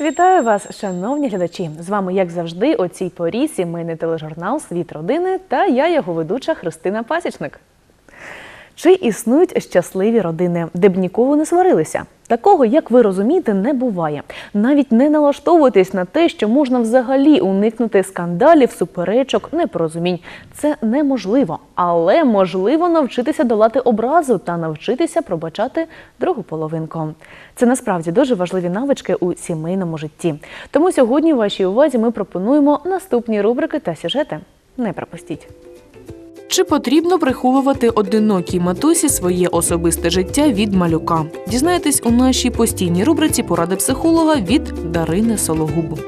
Вітаю вас, шановні глядачі! З вами, як завжди, о цій порі сімейний тележурнал Світ родини та я, його ведуча Христина Пасічник. Чи існують щасливі родини, де б ніколи не сварилися? Такого, як ви розумієте, не буває. Навіть не налаштовуйтесь на те, що можна взагалі уникнути скандалів, суперечок, непорозумінь. Це неможливо, але можливо навчитися долати образу та навчитися пробачати другу половинку. Це насправді дуже важливі навички у сімейному житті. Тому сьогодні вашій увазі ми пропонуємо наступні рубрики та сюжети. Не пропустіть. Чи потрібно приховувати одинокій матусі своє особисте життя від малюка? Дізнаєтесь у нашій постійній рубриці поради психолога від Дарини Сологуб.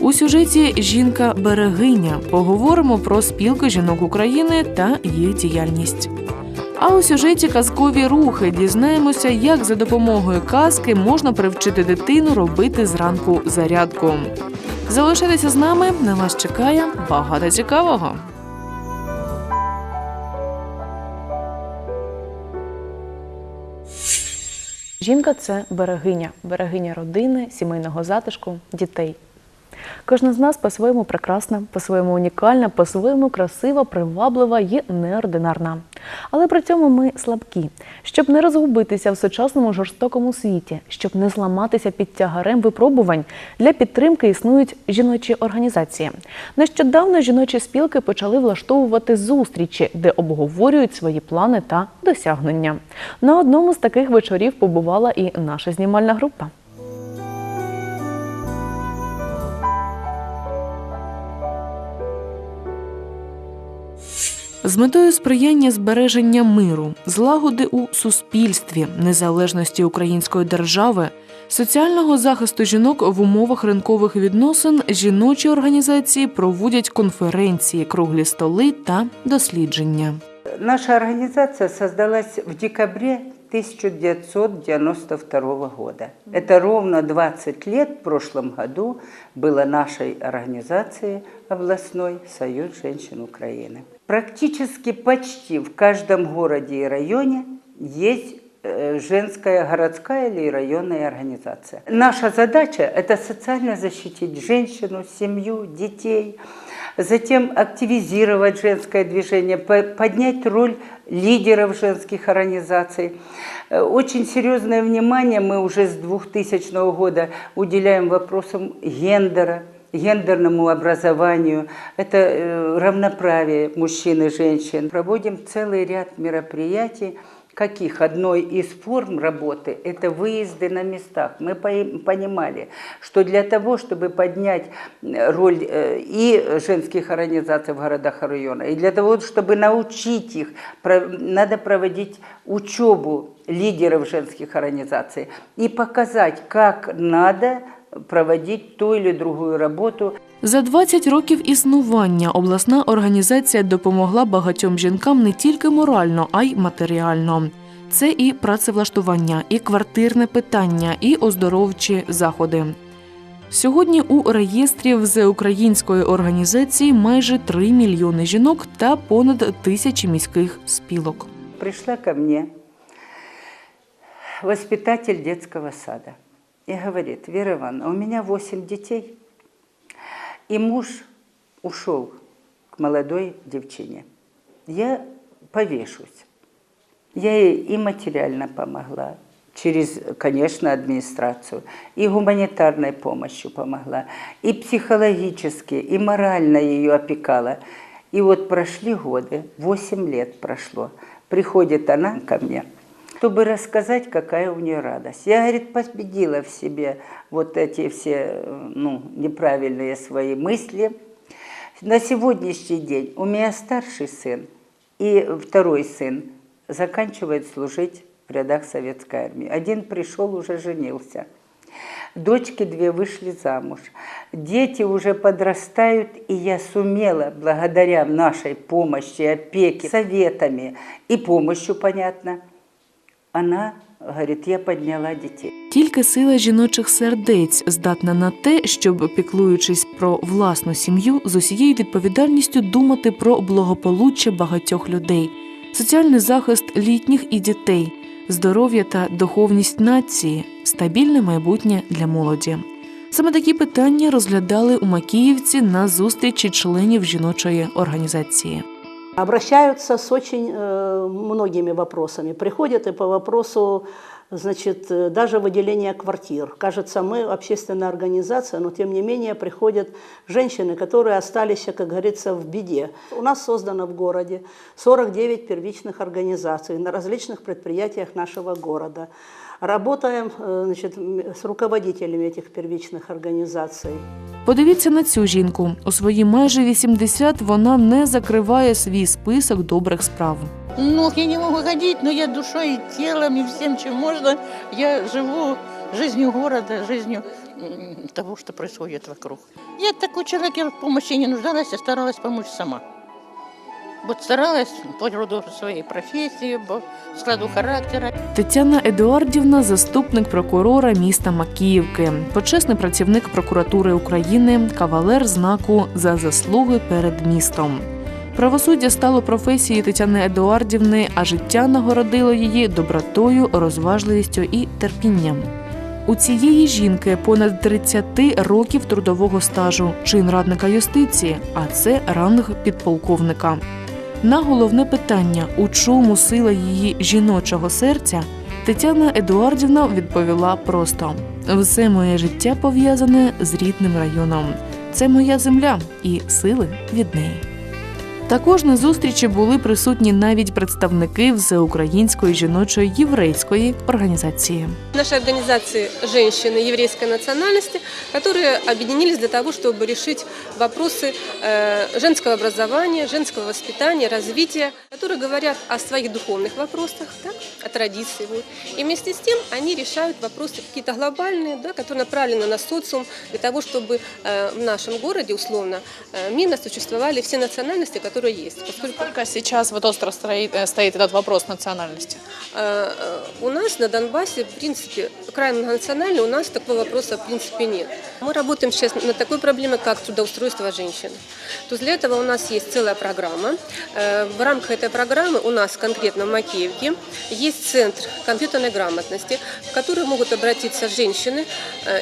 У сюжеті Жінка берегиня поговоримо про спілки жінок України та їх діяльність. А у сюжеті казкові рухи дізнаємося, як за допомогою казки можна привчити дитину робити зранку зарядку. Залишайтеся з нами, на вас чекає багато цікавого. Жінка це берегиня, берегиня родини, сімейного затишку, дітей. Кожна з нас по-своєму прекрасна, по-своєму унікальна, по-своєму красива, приваблива і неординарна. Але при цьому ми слабкі, щоб не розгубитися в сучасному жорстокому світі, щоб не зламатися під тягарем випробувань. Для підтримки існують жіночі організації. Нещодавно жіночі спілки почали влаштовувати зустрічі, де обговорюють свої плани та досягнення. На одному з таких вечорів побувала і наша знімальна група. З метою сприяння збереження миру, злагоди у суспільстві, незалежності української держави, соціального захисту жінок в умовах ринкових відносин жіночі організації проводять конференції, круглі столи та дослідження. Наша організація создалась в декабре 1992 года. Это ровно 20 лет в прошлом году было нашей организации областной «Союз женщин Украины». Практически почти в каждом городе и районе есть э, женская городская или районная организация. Наша задача – это социально защитить женщину, семью, детей, затем активизировать женское движение, по- поднять роль лидеров женских организаций. Э, Очень серьезное внимание мы уже с 2000 года уделяем вопросам гендера, гендерному образованию, это э, равноправие мужчин и женщин. Проводим целый ряд мероприятий, каких одной из форм работы – это выезды на местах. Мы по- понимали, что для того, чтобы поднять э, роль э, и женских организаций в городах и районах, и для того, чтобы научить их, надо проводить учебу лидеров женских организаций и показать, как надо проводить ту или другую работу За 20 років існування обласна організація допомогла багатьом жінкам не тільки морально, а й матеріально. Це і працевлаштування, і квартирне питання, і оздоровчі заходи. Сьогодні у реєстрі всеукраїнської організації майже 3 мільйони жінок та понад тисячі міських спілок. пришла ко мне воспитатель детского сада и говорит, Вера Ивановна, у меня 8 детей, и муж ушел к молодой девчине. Я повешусь. Я ей и материально помогла, через, конечно, администрацию, и гуманитарной помощью помогла, и психологически, и морально ее опекала. И вот прошли годы, 8 лет прошло, приходит она ко мне, чтобы рассказать, какая у нее радость. Я, говорит, победила в себе вот эти все ну, неправильные свои мысли. На сегодняшний день у меня старший сын и второй сын заканчивает служить в рядах советской армии. Один пришел, уже женился. Дочки две вышли замуж. Дети уже подрастают, и я сумела, благодаря нашей помощи, опеке, советами и помощью, понятно, она говорит, я подняла детей. Тільки сила жіночих сердець здатна на те, щоб, піклуючись про власну сім'ю, з усією відповідальністю думати про благополуччя багатьох людей, соціальний захист літніх і дітей, здоров'я та духовність нації, стабільне майбутнє для молоді. Саме такі питання розглядали у Макіївці на зустрічі членів жіночої організації. Обращаются с очень э, многими вопросами. Приходят и по вопросу, значит, э, даже выделения квартир. Кажется, мы общественная организация, но тем не менее приходят женщины, которые остались, как говорится, в беде. У нас создано в городе 49 первичных организаций на различных предприятиях нашего города. Работаем э, значит, м- с руководителями этих первичных организаций. Подивіться на цю жінку. У свої майже 80 вона не закриває свій список добрих справ. Ног я не могу ходить, но я душой и телом, и всем, чем можно. Я живу жизнью города, жизнью м, того, что происходит вокруг. Я такой человек, я в помощи не нуждалась, я старалась помочь сама. Вот старалась по роду своей профессии, по складу характера. Тетяна Едуардівна, заступник прокурора міста Макіївки, почесний працівник прокуратури України, кавалер знаку за заслуги перед містом. Правосуддя стало професією Тетяни Едуардівни, а життя нагородило її добротою, розважливістю і терпінням. У цієї жінки понад 30 років трудового стажу, чин радника юстиції, а це ранг підполковника. На головне питання, у чому сила її жіночого серця, Тетяна Едуардівна відповіла просто: все моє життя пов'язане з рідним районом. Це моя земля і сили від неї. Також на зустрічі були присутні навіть представники всеукраїнської жіночої єврейської організації. нашей организации женщины еврейской национальности, которые объединились для того, чтобы решить вопросы э, женского образования, женского воспитания, развития, которые говорят о своих духовных вопросах, да, о традиции. вот. И вместе с тем они решают вопросы какие-то глобальные, да, которые направлены на социум, для того, чтобы э, в нашем городе, условно, э, мирно существовали все национальности, которые есть. Поскольку Сколько сейчас вот остро стоит, э, стоит этот вопрос национальности? Э, э, У нас на Донбассе, в принципе, край многонациональный, у нас такого вопроса в принципе нет. Мы работаем сейчас над такой проблемой, как трудоустройство женщин. То есть для этого у нас есть целая программа. В рамках этой программы у нас конкретно в Макеевке есть центр компьютерной грамотности, в который могут обратиться женщины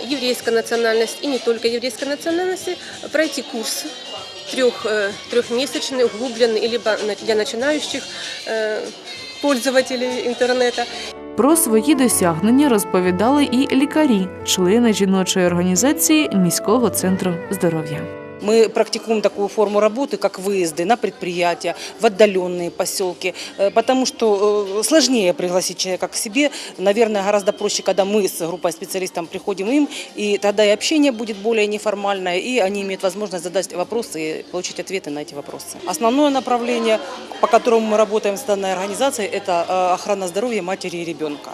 еврейской национальности и не только еврейской национальности, пройти курс трех, э, трехмесячный, углубленный, либо на- для начинающих э, пользователей интернета. Про свої досягнення розповідали і лікарі, члени жіночої організації міського центру здоров'я. Мы практикуем такую форму работы, как выезды на предприятия, в отдаленные поселки, э, потому что э, сложнее пригласить человека к себе. Наверное, гораздо проще, когда мы с группой специалистов приходим им, и тогда и общение будет более неформальное, и они имеют возможность задать вопросы и получить ответы на эти вопросы. Основное направление, по которому мы работаем с данной организацией, это э, охрана здоровья матери и ребенка.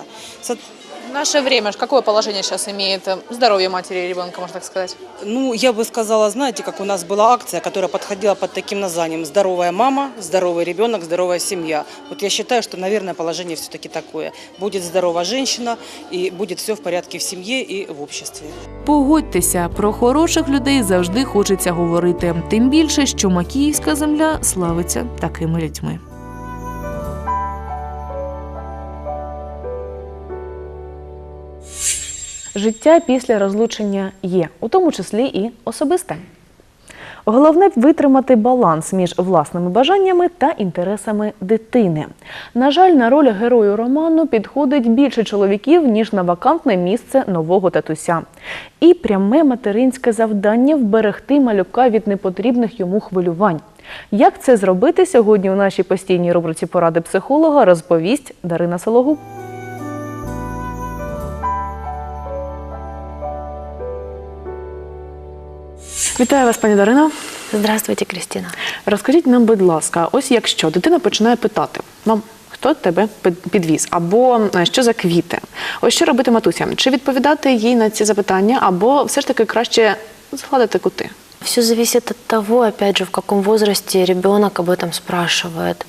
Со- В наше время ж какое положение сейчас имеет э, здоровье матери и ребенка, можно так сказать? Ну, я бы сказала, знаете, как у нас была акция, которая подходила под таким названием «Здоровая мама, здоровый ребенок, здоровая семья». Вот я считаю, что, наверное, положение все-таки такое. Будет здорова женщина, и будет все в порядке в семье и в обществе. Погодьтеся, про хороших людей завжди хочеться говорити. Тим більше, що Макіївська земля славиться такими людьми. Життя після розлучення є, у тому числі і особисте. Головне витримати баланс між власними бажаннями та інтересами дитини. На жаль, на роль герою роману підходить більше чоловіків, ніж на вакантне місце нового татуся. І пряме материнське завдання вберегти малюка від непотрібних йому хвилювань. Як це зробити сьогодні у нашій постійній рубриці поради психолога розповість Дарина Сологуб. Вітаю вас, пані Дарина. Здравствуйте, Кристина. Розкажіть нам, будь ласка, ось якщо дитина починає питати, мам, хто тебе під- підвіз, або е, що за квіти? Ось що робити матуся? Чи відповідати їй на ці запитання, або все ж таки краще згладити кути? Все зависит от того, опять же, в каком возрасте ребенок об этом спрашивает.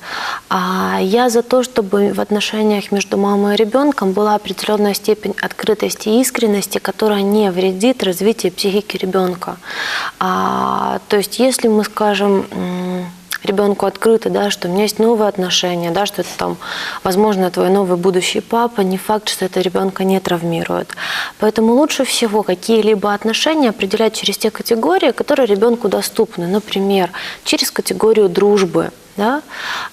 А я за то, чтобы в отношениях между мамой и ребенком была определенная степень открытости и искренности, которая не вредит развитию психики ребенка. А, то есть, если мы скажем, м, ребенку открыто, да, что у меня есть новые отношения, да, что это там, возможно, твой новый будущий папа, не факт, что это ребенка не травмирует. Поэтому лучше всего какие-либо отношения определять через те категории, которые ребенку доступны. Например, через категорию дружбы. Да?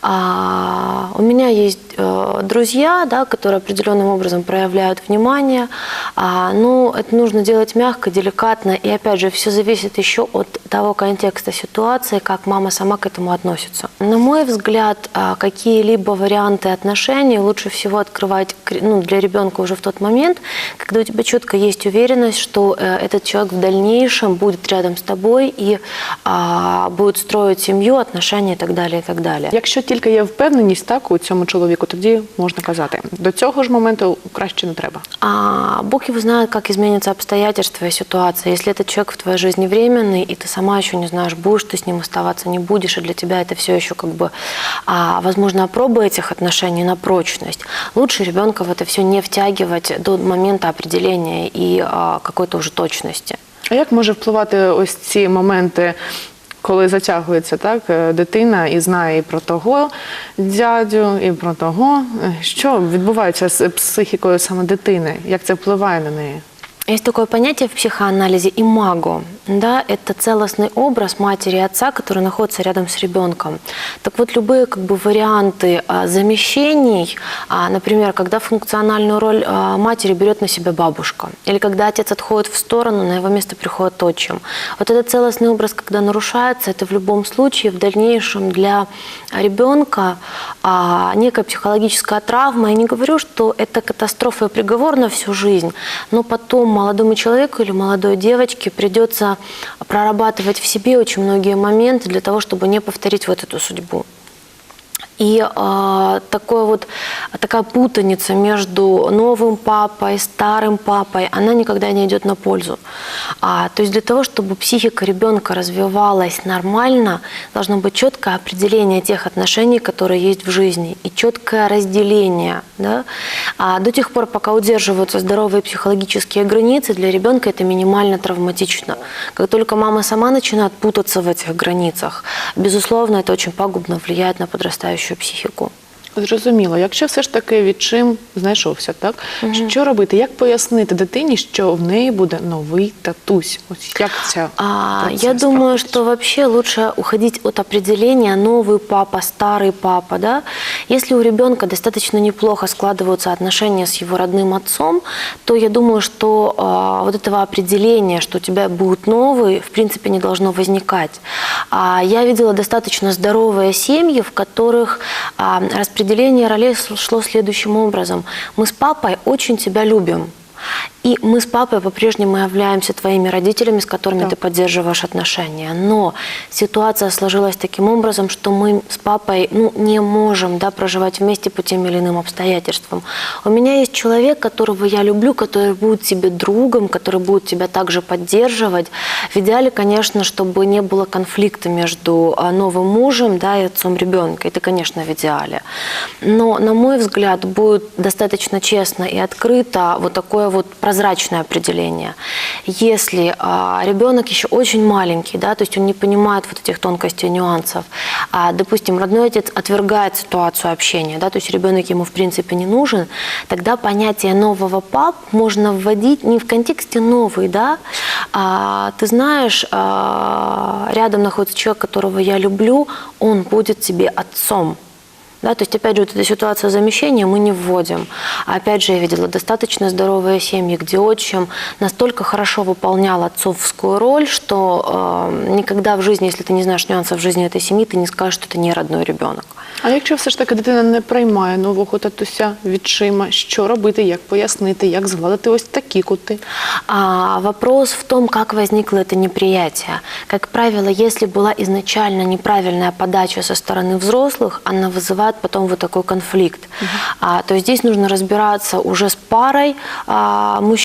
А, у меня есть э, друзья, да, которые определенным образом проявляют внимание, а, но это нужно делать мягко, деликатно, и опять же, все зависит еще от того контекста ситуации, как мама сама к этому относится. На мой взгляд, а, какие-либо варианты отношений лучше всего открывать ну, для ребенка уже в тот момент, когда у тебя четко есть уверенность, что э, этот человек в дальнейшем будет рядом с тобой и а, будет строить семью, отношения и так далее, далі. Якщо тільки є впевненість так у цьому чоловіку, тоді можна казати. До цього ж моменту краще не треба. А Бог его знает, как изменятся обстоятельства и ситуация. Если этот человек в твоей жизни временный, и ты сама еще не знаешь, будешь ты с ним оставаться, не будешь, и для тебя это все еще как бы, а, возможно, проба этих отношений на прочность, лучше ребенка в это все не втягивать до момента определения и а, какой-то уже точности. А як може впливати ось ці моменти, коли затягується так е, дитина і знає і про того дядю, і про того, що відбувається з психікою саме дитини? Як це впливає на неї? Есть такое понятие в психоанализе имаго. Да, это целостный образ матери и отца, который находится рядом с ребенком. Так вот, любые как бы, варианты а, замещений, а, например, когда функциональную роль а, матери берет на себя бабушка, или когда отец отходит в сторону, на его место приходит отчим. Вот этот целостный образ, когда нарушается, это в любом случае в дальнейшем для ребенка а, некая психологическая травма. Я не говорю, что это катастрофа и приговор на всю жизнь, но потом молодому человеку или молодой девочке придется прорабатывать в себе очень многие моменты для того, чтобы не повторить вот эту судьбу. И э, такое вот, такая путаница между новым папой, старым папой, она никогда не идет на пользу. А, то есть для того, чтобы психика ребенка развивалась нормально, должно быть четкое определение тех отношений, которые есть в жизни, и четкое разделение. Да? А до тех пор, пока удерживаются здоровые психологические границы, для ребенка это минимально травматично. Как только мама сама начинает путаться в этих границах, безусловно, это очень пагубно влияет на подрастающую психику. Зрозуміло, якщо все ж таки відчим знайшовся, так що робити? Як пояснити дитині, що в неї буде новий татусь? Ось як ця А, я думаю, що вообще лучше уходить от определения новый папа, старый папа. Да? Если у ребенка достаточно неплохо складываются отношения с его родным отцом, то я думаю, что а, вот этого определения, что у тебя будет новый, в принципе, не должно возникать. А, я видела достаточно здоровые семьи, в которых а, распределение ролей шло следующим образом. Мы с папой очень тебя любим. И мы с папой по-прежнему являемся твоими родителями, с которыми Да. ты поддерживаешь отношения. Но ситуация сложилась таким образом, что мы с папой ну, не можем да, проживать вместе по тем или иным обстоятельствам. У меня есть человек, которого я люблю, который будет тебе другом, который будет тебя также поддерживать. В идеале, конечно, чтобы не было конфликта между а, новым мужем да, и отцом ребенка. Это, конечно, в идеале. Но, на мой взгляд, будет достаточно честно и открыто вот такое вот прозрачное определение. Если а, ребенок еще очень маленький, да, то есть он не понимает вот этих тонкостей нюансов, а, допустим, родной отец отвергает ситуацию общения, да, то есть ребенок ему в принципе не нужен, тогда понятие нового пап можно вводить не в контексте новый, да, а, ты знаешь, а, рядом находится человек, которого я люблю, он будет тебе отцом. Да, то есть, опять же, вот эта ситуация замещения мы не вводим. А опять же, я видела достаточно здоровые семьи, где отчим настолько хорошо выполнял отцовскую роль, что э, никогда в жизни, если ты не знаешь нюансов жизни этой семьи, ты не скажешь, что это не родной ребенок. А якщо все ж таки дитина не приймає нового татуся відчима, що робити, як пояснити, як згладити ось такі кути? А вопрос в том, как возникло это неприятие. Как правило, если была изначально неправильная подача со стороны взрослых, она вызывает потом вот такой конфликт. А, то есть здесь нужно разбираться уже с парой а, мужчин